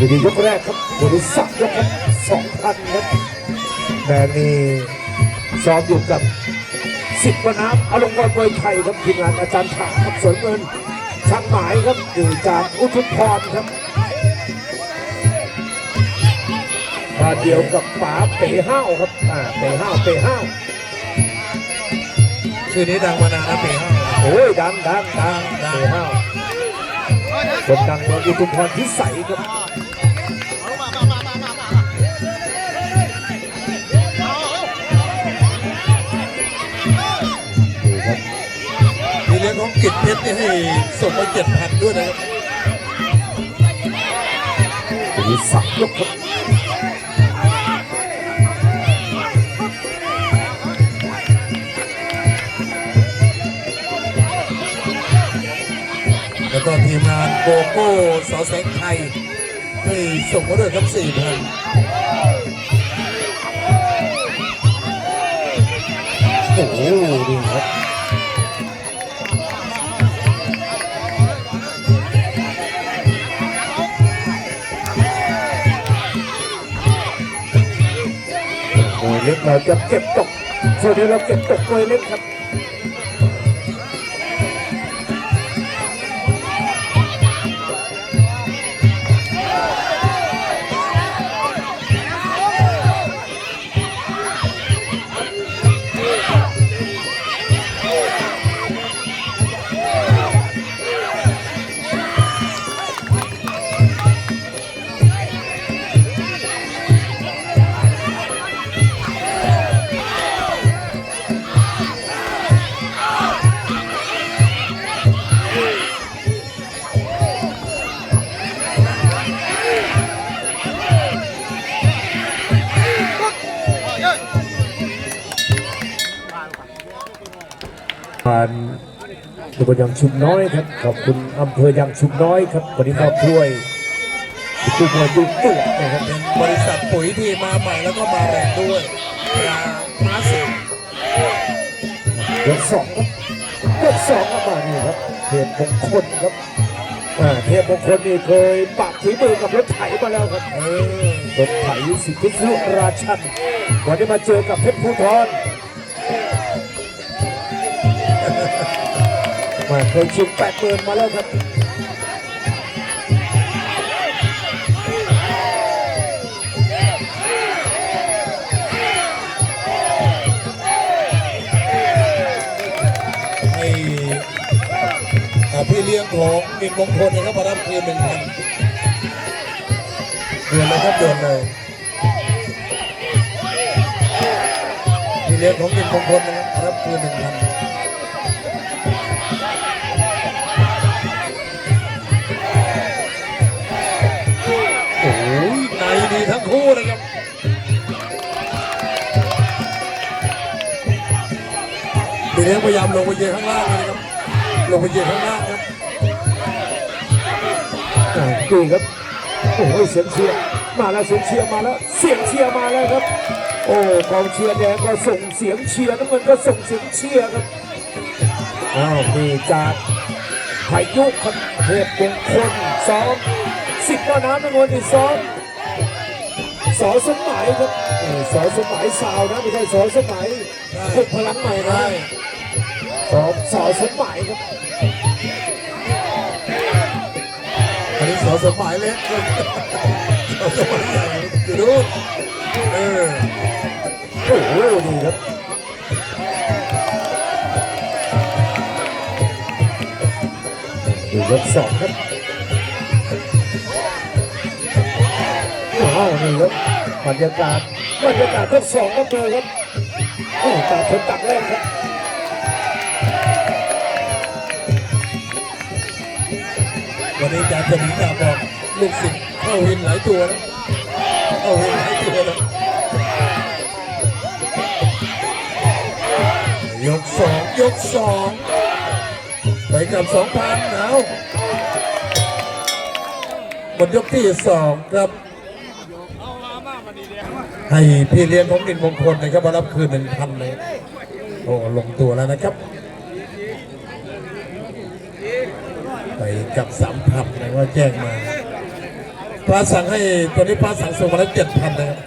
บดียกแรกครับบริษัทยกครับสองพันครับแดนนี่ซ้อมอยู่กับสิบวน้ำอารมณ์วันมวยไทยครับทีมงานอาจารย์ฉากครับสวนเงินช่างหมายครับอยู่จากอุทุมพรครับมาเดียวกับป๋าเป๋ห้าวครับอ่าเป๋ห้าวเป๋ห้าวชื่อนี้ดังมานานนะเป๋ห้าโอ้ยดังดังดังเป๋ห้าวคนดังเมืองอุทุมพรพิสัยครับ ชรนี่ให้ส่งไปเจ็ดพันด้วยนะครับมีสักยกครับแล้วก็ทีมงานโกโก้สอแสงไทยให้ส่งมาด้วยครับสี่พันโอ้โหนี่ครับ วยเล็กเราจะเก็บตกส่วนนี้เราเก็บตกมวยเล็กครับ ผ่านตำบลยางชุมน้อยครับ ขอบคุณอำเภอยางชุมน้อยครับวันนี้มอบถ้วยผู้มวยดูตัวนะครับเป็นบริษัทปุ๋ยที่มาใหม่แล้วก็มาแรงด้วยยามาสิงยกสองครับยกสองครับมานี่ครับเทพมงคลครับอ่าเทพมงคลนี่เคยปากฝีมือกับรถไถมาแล้วครับเออรถไถสิทธิสุราชันวันนี้มาเจอกับเพชรภูทร มาเคยชิงแปดหมื่นมาแล้วครับให้พี่เลี้ยงของมินมงคลนะครับมารับคืนหนึ่งพันเดือนเลยครับเดือนเลยพี่เลี้ยงของมินมงคลนะครับมารับคืนหนึ่งพัน คู่นะครับปีนี้พยายามลงไปเยืนข้างล่างนะครับ ลงไปเยืนข้างล่างครับอ่าดูครับ โอ้โหเสียงเชียร์มาแล้วเสียงเชียร์มาแล้ว เสียงเชียร์มาแล้วครับ โอ้กองเชียร์แดงก็ส่งเสียงเชียร์น้ำเงินก็ส่งเสียงเชียร์ครับ อ้าวมีจากพายุครับเทพมงคลซ้อมสิบว่าน้ำน้ำเงินอีกซ้อม สอสมหมายครับนี่สอสมหมายสาวนะไม่ใช่สอสมหมายพวกพลังใหม่นะได้ซ้อมสอสมหมายครับอันนี้สอสมัยเล็กสอสมัยใหญ่อยู่นู้นเออโอ้โหนี่ครับดูยกสองครับาวนี่ครับบรรยากาศบรรยากาศยกสองครับเลยครับโอ้ต่างคนต่างแรกครับวันนี้อาจารย์สมิงดาบอกลูกศิษย์เข้าวินหลายตัวแล้วเข้าวินหลายตัวแล้วยกสองยกสองไปกับสองพันเอาหมดยกที่สองครับ ให้พี่เลี้ยงของดินมงคลนะครับมารับคืนหนึ่งพันเลยโอ้ลงตัวแล้วนะครับ ไปกับสามพันนะว่าแจ้งมาพระสั่งให้ตอนนี้พระสั่งส่งมาแล้วเจ็ดพันนะครับ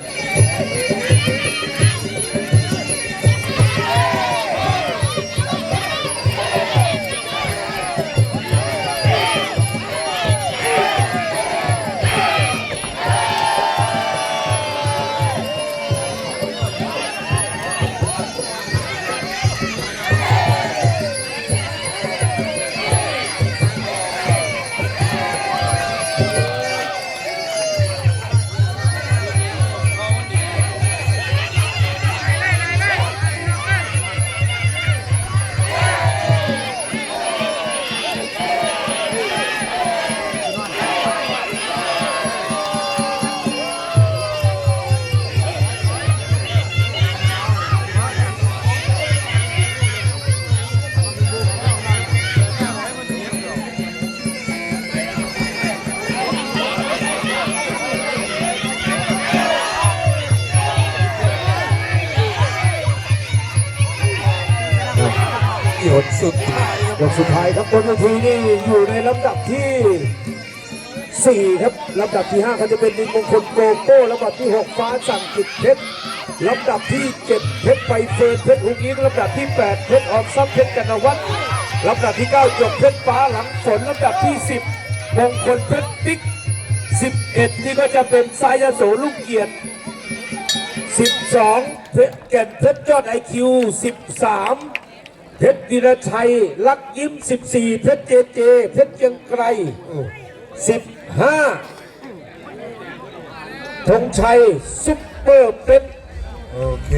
ยดสุดท้ายครับยกสุดท้ายครับบนเวทีนี่อยู่ในลำดับที่ 4 ครับลำดับที่5ก็จะเป็นดินมงคลโกโก้ลำดับที่ 6 ฟ้าสั่งจิตเพชรลำดับที่ 7 เพชรไปเฟิร์นเพชรหุกยิงลำดับที่ 8 เพชรออกซับเพชรกันวัฒน์ลำดับที่ 9 จบเพชรฟ้าหลังฝนลำดับที่ 10 มงคลเพชรติ๊ก 11 นี่ก็จะเป็นสายยโสลูกเกียรติ 12 เพชรแก่นเพชรยอดไอคิว 13 เพชรวีรชัยลักยิ้ม 14 เพชรเจเจ เพชรเกียงไกร 15ธงชัยซุปเปอร์เพชรโอเค